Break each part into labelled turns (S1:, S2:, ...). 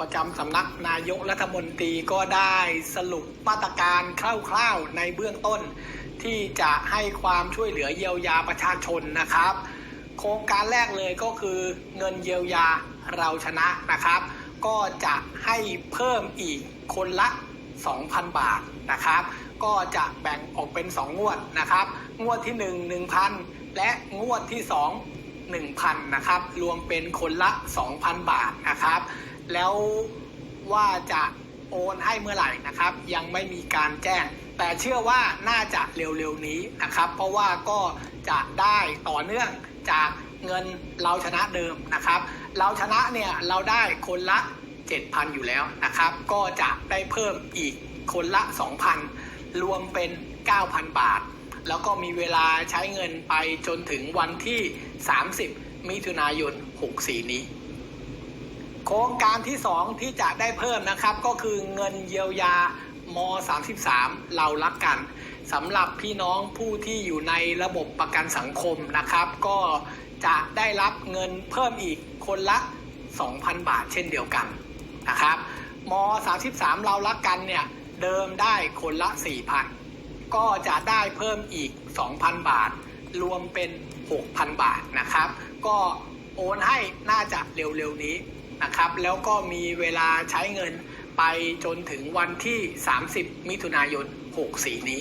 S1: ประจำสำนักนายกรัฐมนตรีก็ได้สรุปมาตรการคร่าวๆในเบื้องต้น ที่จะให้ความช่วยเหลือเยียวยาประชาชนนะครับ โครงการแรกเลยก็คือเงินเยียวยาเราชนะนะครับ ก็จะให้เพิ่มอีกคนละ 2,000 บาทนะครับ ก็จะแบ่งออกเป็น 2 งวดนะครับ งวดที่ 1 1,000 และงวดที่ 2 1,000 นะครับ รวมเป็นคนละ 2,000 บาทนะครับ แล้วว่าจะโอนให้เมื่อไหร่นะครับ ยังไม่มีการแจ้ง แต่เชื่อว่าน่าจะเร็วๆนี้นะครับ เพราะว่าก็จะได้ต่อเนื่องจากเงินเราชนะเดิมนะครับ เราชนะเนี่ยเราได้คนละ 7,000 อยู่แล้วนะครับ ก็จะได้เพิ่มอีกคนละ 2,000 รวมเป็น 9,000 บาท แล้วก็มีเวลาใช้เงินไปจนถึงวันที่ 30 มิถุนายน 64 นี้ โครงการที่ 2 ที่จะได้เพิ่มนะครับ ก็คือเงินเยียวยาม33 เรารักกันสำหรับพี่น้องผู้ที่อยู่ในระบบประกันสังคมนะครับ ก็จะได้รับเงินเพิ่มอีกคนละ 2,000 บาทเช่นเดียวกันนะครับม33 เรารักกันเนี่ยเดิมได้คนละ 4,000 ก็จะได้เพิ่มอีก 2,000 บาท รวมเป็น 6,000 บาทนะครับ ก็โอนให้น่าจะเร็วๆนี้ นะครับ แล้วก็มีเวลาใช้เงินไปจนถึงวันที่ 30 มิถุนายน 64 นี้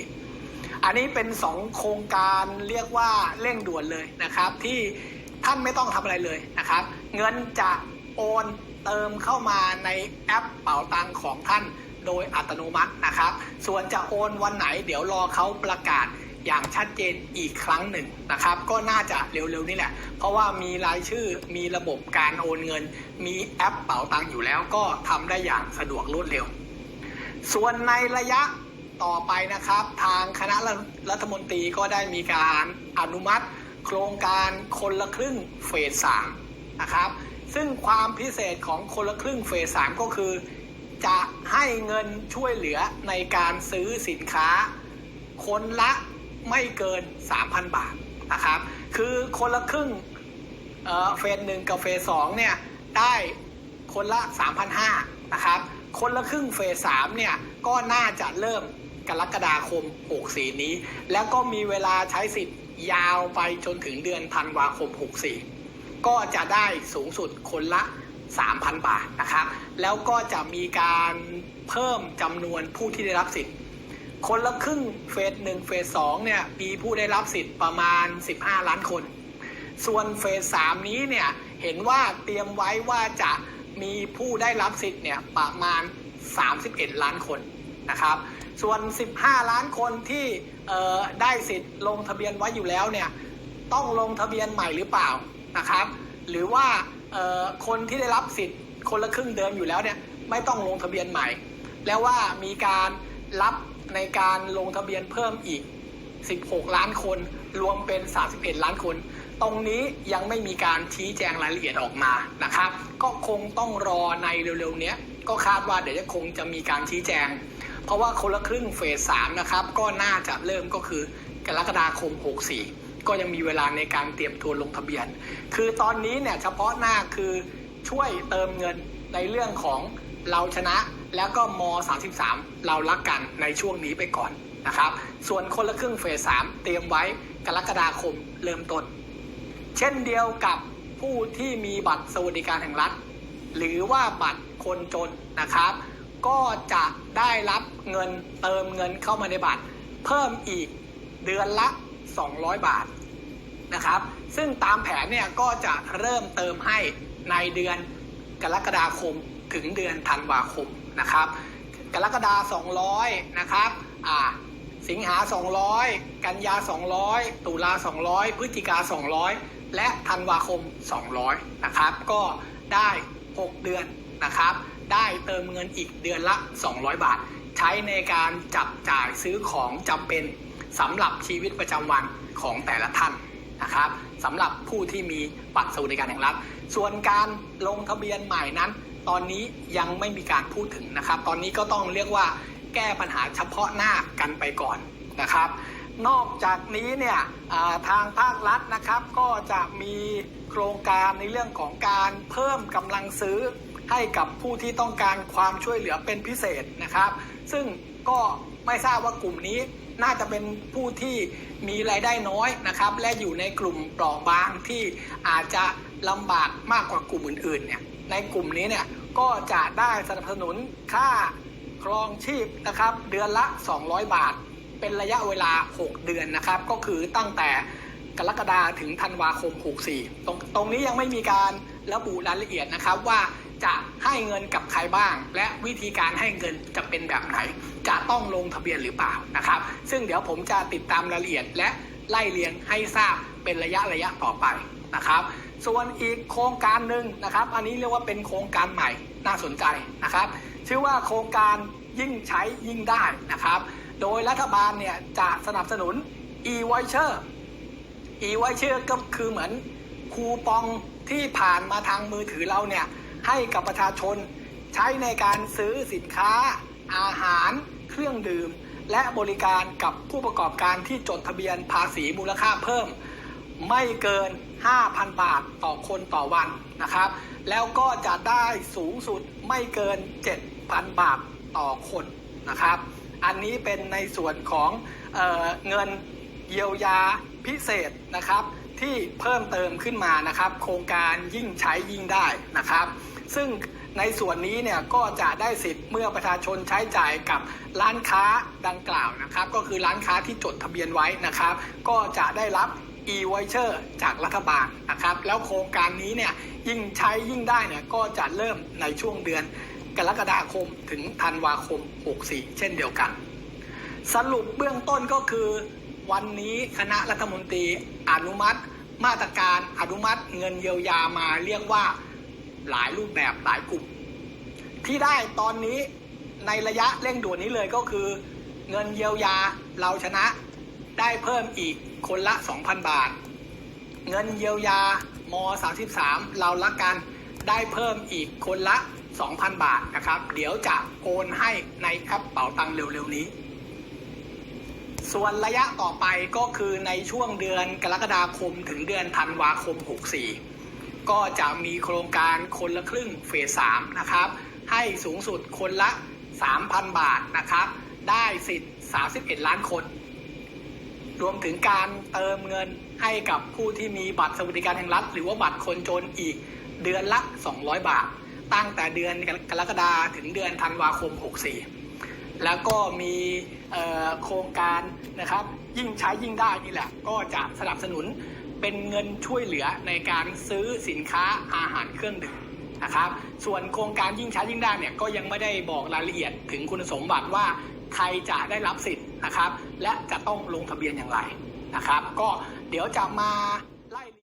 S1: อันนี้เป็น 2 โครงการเรียกว่าเร่งด่วนเลยนะครับ ที่ท่านไม่ต้องทำอะไรเลยนะครับ เงินจะโอนเติมเข้ามาในแอปเป๋าตังของท่านโดยอัตโนมัตินะครับ ส่วนจะโอนวันไหนเดี๋ยวรอเขาประกาศ อย่างชัดเจนอีกครั้งหนึ่งนะครับ ก็น่าจะเร็วๆนี่แหละ เพราะว่ามีรายชื่อมีระบบการโอนเงิน มีแอปเป๋าตังอยู่แล้วก็ทำได้อย่างสะดวกรวดเร็ว ส่วนในระยะต่อไปนะครับ ทางคณะรัฐมนตรีก็ได้มีการอนุมัติ โครงการคนละครึ่งเฟสสามนะครับซึ่งความพิเศษของคนละครึ่งเฟสสามก็คือ จะให้เงินช่วยเหลือในการซื้อสินค้า คนละ ไม่เกิน 3,000 บาทนะครับ คือคนละครึ่งเฟสหนึ่งกับเฟสสองเนี่ยได้คนละ 3,500นะครับคนละครึ่งเฟสสามเนี่ยก็น่าจะเริ่มกรกฎาคม 64 นี้ แล้วก็มีเวลาใช้สิทธิ์ยาวไปจนถึงเดือนธันวาคม 64 ก็จะได้สูงสุดคนละ 3,000 บาทนะครับ แล้วก็จะมีการเพิ่มจำนวนผู้ที่ได้รับสิทธิ์ คนละครึ่งเฟสหนึ่งเฟสสองเนี่ยมีผู้ได้รับสิทธิ์ประมาณ 15 ล้านคน ส่วนเฟสสามนี้เนี่ยเห็นว่าเตรียมไว้ว่าจะมีผู้ได้รับสิทธิ์เนี่ยประมาณ 31 ล้านคนนะครับส่วน 15 ล้านคนที่ได้สิทธิ์ลงทะเบียนไว้อยู่แล้วเนี่ยต้องลงทะเบียนใหม่หรือเปล่านะครับ หรือว่าคนที่ได้รับสิทธิ์คนละครึ่งเดิมอยู่แล้วเนี่ยไม่ต้องลงทะเบียนใหม่ แล้วว่ามีการรับ ในการลงทะเบียนเพิ่มอีก 16 ล้านคน รวมเป็น 31 ล้านคน ตรงนี้ยังไม่มีการชี้แจงรายละเอียดออกมานะครับ ก็คงต้องรอในเร็วๆเนี้ยก็คาดว่าเดี๋ยวจะคงจะมีการชี้แจง เพราะว่าคนละครึ่งเฟสสามนะครับ ก็น่าจะเริ่มก็คือกรกฎาคม 64 ก็ยังมีเวลาในการเตรียมตัวลงทะเบียน คือตอนนี้เนี่ยเฉพาะหน้าคือช่วยเติมเงินในเรื่องของเราชนะ แล้วก็ม 33 เรารักกันในช่วงนี้ไปก่อนนะครับ ส่วนคนละครึ่งเฟสสามเตรียมไว้กรกฎาคมเริ่มต้น เช่นเดียวกับผู้ที่มีบัตรสวัสดิการแห่งรัฐ หรือว่าบัตรคนจนนะครับ ก็จะได้รับเงินเติมเงินเข้ามาในบัตร เพิ่มอีกเดือนละ 200 บาทนะครับ ซึ่งตามแผนเนี่ยก็จะเริ่มเติมให้ในเดือนกรกฎาคมถึงเดือนธันวาคม นะครับ กรกฎา200 นะครับอ่าสิงหา 200 กันยา 200 ตุลา 200 พฤศจิกา 200 และธันวาคม 200 นะครับ ก็ได้ 6 เดือนนะครับ ได้เติมเงินอีกเดือนละ 200 บาท ใช้ในการจับจ่ายซื้อของจำเป็นสำหรับชีวิตประจำวันของแต่ละท่านนะครับสำหรับผู้ที่มีบัตรสวัสดิการแห่งรัฐ ส่วนการลงทะเบียนใหม่นั้น ตอนนี้ยังไม่มีการพูดถึงนะครับ ตอนนี้ก็ต้องเรียกว่าแก้ปัญหาเฉพาะหน้ากันไปก่อนนะครับ นอกจากนี้เนี่ยทางภาครัฐนะครับ ก็จะมีโครงการในเรื่องของการเพิ่มกำลังซื้อให้กับผู้ที่ต้องการความช่วยเหลือเป็นพิเศษนะครับ ซึ่งก็ไม่ทราบว่ากลุ่มนี้น่าจะเป็นผู้ที่มีรายได้น้อยนะครับ และอยู่ในกลุ่มเปราะบางที่อาจจะลำบากมากกว่ากลุ่มอื่นๆเนี่ย ในกลุ่มนี้เนี่ยก็จะได้สนับสนุนค่าครองชีพนะครับ เดือนละ 200 บาท เป็นระยะเวลา 6 เดือนนะครับ ก็คือตั้งแต่กรกฎาถึงธันวาคม 64 ตรงตรงนี้ยังไม่มีการระบุรายละเอียดนะครับว่าจะให้เงินกับใครบ้าง และวิธีการให้เงินจะเป็นแบบไหน จะต้องลงทะเบียนหรือเปล่านะครับ ซึ่งเดี๋ยวผมจะติดตามรายละเอียดและไล่เรียงให้ทราบเป็นระยะระยะต่อไปนะครับ ส่วนอีกโครงการหนึ่งนะครับ อันนี้เรียกว่าเป็นโครงการใหม่น่าสนใจนะครับ ชื่อว่าโครงการยิ่งใช้ยิ่งได้นะครับ โดยรัฐบาลเนี่ยจะสนับสนุน e-voucher e-voucher ก็คือเหมือนคูปองที่ผ่านมาทางมือถือเราเนี่ยให้กับประชาชนใช้ในการซื้อสินค้า อาหาร เครื่องดื่ม และบริการกับผู้ประกอบการที่จดทะเบียนภาษีมูลค่าเพิ่ม ไม่เกิน 5,000 บาทต่อคนต่อวันนะครับ แล้วก็จะได้สูงสุดไม่เกิน 7,000 บาทต่อคนนะครับ อันนี้เป็นในส่วนของเออเงินเยียวยาพิเศษนะครับ ที่เพิ่มเติมขึ้นมานะครับ โครงการยิ่งใช้ยิ่งได้นะครับ ซึ่งในส่วนนี้เนี่ยก็จะได้สิทธิ์เมื่อประชาชนใช้จ่ายกับร้านค้าดังกล่าวนะครับ ก็คือร้านค้าที่จดทะเบียนไว้นะครับ ก็จะได้รับ e-voucher จากรัฐบาลนะครับ แล้วโครงการนี้เนี่ยยิ่งใช้ยิ่งได้เนี่ยก็จะเริ่มในช่วงเดือนกรกฎาคมถึงธันวาคม 64 เช่นเดียวกัน สรุปเบื้องต้นก็คือวันนี้คณะรัฐมนตรีอนุมัติ มาตรการอนุมัติเงินเยียวยามาเรียกว่าหลายรูปแบบหลายกลุ่ม ที่ได้ตอนนี้ในระยะเร่งด่วนนี้เลยก็คือ เงินเยียวยาเราชนะได้เพิ่มอีกคนละ 2,000 บาท เงินเยียวยาม33 เราละกันได้เพิ่มอีกคนละ 2,000 บาทนะครับ เดี๋ยวจะโอนให้ในแอปเป๋าตังเร็วๆนี้ ส่วนระยะต่อไปก็คือในช่วงเดือนกรกฎาคมถึงเดือนธันวาคม 64 ก็จะมีโครงการคนละครึ่งเฟส3นะครับ ให้สูงสุดคนละ 3,000 บาทนะครับ ได้สิทธิ์ 31 ล้านคน รวมถึงการเติมเงินให้กับผู้ที่มีบัตรสวัสดิการแห่งรัฐ หรือว่าบัตรคนจนอีกเดือนละ 200 บาท ตั้งแต่เดือนกรกฎาถึงเดือนธันวาคม 64 แล้วก็มีโครงการนะครับ ยิ่งใช้ยิ่งได้นี่แหละ ก็จะสนับสนุนเป็นเงินช่วยเหลือในการซื้อสินค้าอาหารเครื่องดื่มนะครับ ส่วนโครงการยิ่งใช้ยิ่งได้เนี่ยก็ยังไม่ได้บอกรายละเอียดถึงคุณสมบัติว่าใครจะได้รับสิทธิ์ นะครับ และจะต้องลงทะเบียนอย่างไรนะครับ ก็เดี๋ยวจะมา